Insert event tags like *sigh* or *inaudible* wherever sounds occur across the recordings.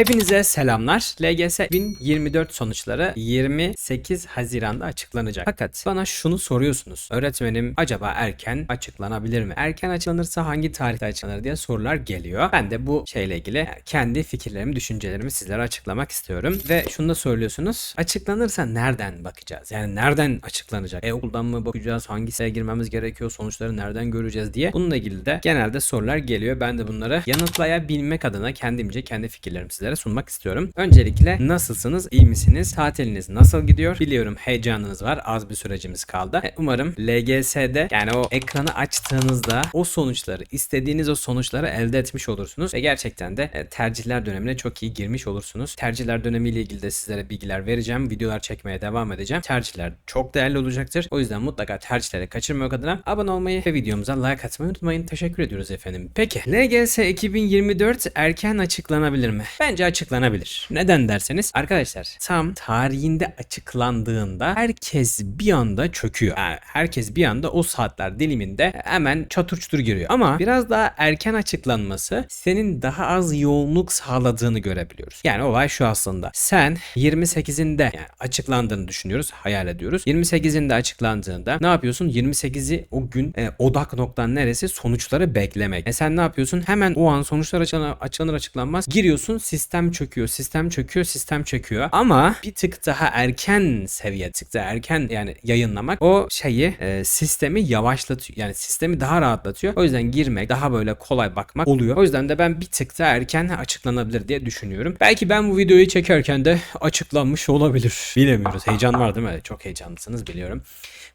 Hepinize selamlar. LGS 2024 sonuçları 28 Haziran'da açıklanacak. Fakat bana şunu soruyorsunuz. Öğretmenim acaba erken açıklanabilir mi? Erken açıklanırsa hangi tarihte açıklanır diye sorular geliyor. Ben de bu şeyle ilgili kendi fikirlerimi, düşüncelerimi sizlere açıklamak istiyorum. Ve şunu da söylüyorsunuz. Açıklanırsa nereden bakacağız? Yani nereden açıklanacak? E okuldan mı bakacağız? Hangisine girmemiz gerekiyor? Sonuçları nereden göreceğiz diye. Bununla ilgili de genelde sorular geliyor. Ben de bunları yanıtlayabilmek adına kendimce kendi fikirlerimi sizlere sunmak istiyorum. Öncelikle nasılsınız? İyi misiniz? Tatiliniz nasıl gidiyor? Biliyorum heyecanınız var. Az bir sürecimiz kaldı. E, umarım LGS'de yani o ekranı açtığınızda o sonuçları, istediğiniz o sonuçları elde etmiş olursunuz. Ve gerçekten de e, tercihler dönemine çok iyi girmiş olursunuz. Tercihler dönemiyle ilgili de sizlere bilgiler vereceğim. Videolar çekmeye devam edeceğim. Tercihler çok değerli olacaktır. O yüzden mutlaka tercihleri kaçırmamak adına abone olmayı ve videomuza like atmayı unutmayın. Teşekkür ediyoruz efendim. Peki LGS 2024 erken açıklanabilir mi? Bence açıklanabilir. Neden derseniz arkadaşlar tam tarihinde açıklandığında herkes bir anda çöküyor. Yani herkes bir anda o saatler diliminde hemen çatır çutur giriyor. Ama biraz daha erken açıklanması senin daha az yoğunluk sağladığını görebiliyoruz. Yani olay şu aslında. Sen 28'inde yani açıklandığını düşünüyoruz, hayal ediyoruz. 28'inde açıklandığında ne yapıyorsun? 28'i o gün e, odak noktan neresi? Sonuçları beklemek. E sen ne yapıyorsun? Hemen o an sonuçlar açıklanır açıklanmaz giriyorsun sistem çöküyor, sistem çöküyor, sistem çöküyor. Ama bir tık daha erken seviye, tık daha erken yani yayınlamak o şeyi e, sistemi yavaşlatıyor. Yani sistemi daha rahatlatıyor. O yüzden girmek daha böyle kolay bakmak oluyor. O yüzden de ben bir tık daha erken açıklanabilir diye düşünüyorum. Belki ben bu videoyu çekerken de açıklanmış olabilir. Bilemiyoruz. Heyecan var değil mi? Çok heyecanlısınız biliyorum.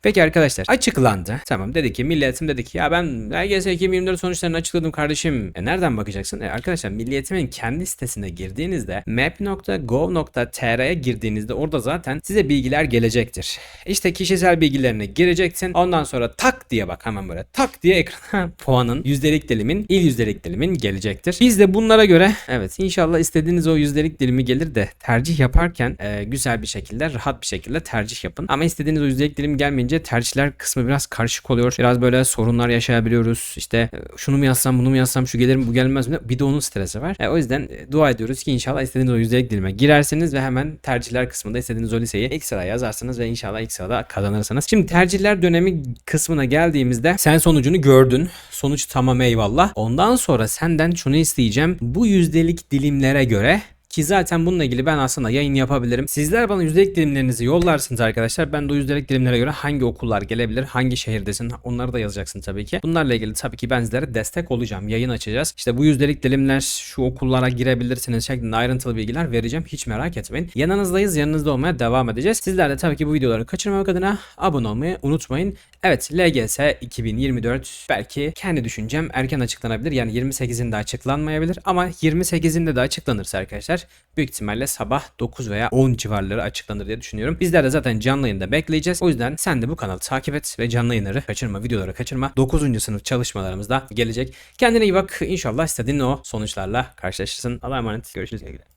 Peki arkadaşlar açıklandı. Tamam dedi ki milliyetim dedi ki ya ben LGS 2024 sonuçlarını açıkladım kardeşim. E nereden bakacaksın? E arkadaşlar milliyetimin kendi sitesine girdiğinizde map.gov.tr'ye girdiğinizde orada zaten size bilgiler gelecektir. İşte kişisel bilgilerini gireceksin. Ondan sonra tak diye bak hemen böyle tak diye ekrana *laughs* puanın yüzdelik dilimin il yüzdelik dilimin gelecektir. Biz de bunlara göre evet inşallah istediğiniz o yüzdelik dilimi gelir de tercih yaparken e, güzel bir şekilde rahat bir şekilde tercih yapın. Ama istediğiniz o yüzdelik dilim gelmeyince tercihler kısmı biraz karışık oluyor. Biraz böyle sorunlar yaşayabiliyoruz. İşte e, şunu mu yazsam bunu mu yazsam şu gelir mi bu gelmez mi? Bir de onun stresi var. E, o yüzden e, dua ediyoruz ki inşallah istediğiniz o yüzdelik dilime girersiniz ve hemen tercihler kısmında istediğiniz o liseyi ilk sıraya yazarsınız ve inşallah ilk sırada kazanırsınız. Şimdi tercihler dönemi kısmına geldiğimizde sen sonucunu gördün. Sonuç tamam eyvallah. Ondan sonra senden şunu isteyeceğim. Bu yüzdelik dilimlere göre ki zaten bununla ilgili ben aslında yayın yapabilirim. Sizler bana yüzdelik dilimlerinizi yollarsınız arkadaşlar. Ben de o yüzdelik dilimlere göre hangi okullar gelebilir, hangi şehirdesin onları da yazacaksın tabii ki. Bunlarla ilgili tabii ki ben sizlere destek olacağım. Yayın açacağız. İşte bu yüzdelik dilimler şu okullara girebilirsiniz şeklinde ayrıntılı bilgiler vereceğim. Hiç merak etmeyin. Yanınızdayız. Yanınızda olmaya devam edeceğiz. Sizler de tabii ki bu videoları kaçırmamak adına abone olmayı unutmayın. Evet LGS 2024 belki kendi düşüncem erken açıklanabilir. Yani 28'inde açıklanmayabilir ama 28'inde de açıklanırsa arkadaşlar büyük ihtimalle sabah 9 veya 10 civarları açıklanır diye düşünüyorum. Bizler de zaten canlı yayında bekleyeceğiz. O yüzden sen de bu kanalı takip et ve canlı yayınları kaçırma, videoları kaçırma. 9. sınıf çalışmalarımız da gelecek. Kendine iyi bak. İnşallah istediğin o sonuçlarla karşılaşırsın. Allah'a emanet. Görüşürüz. Sevgiler.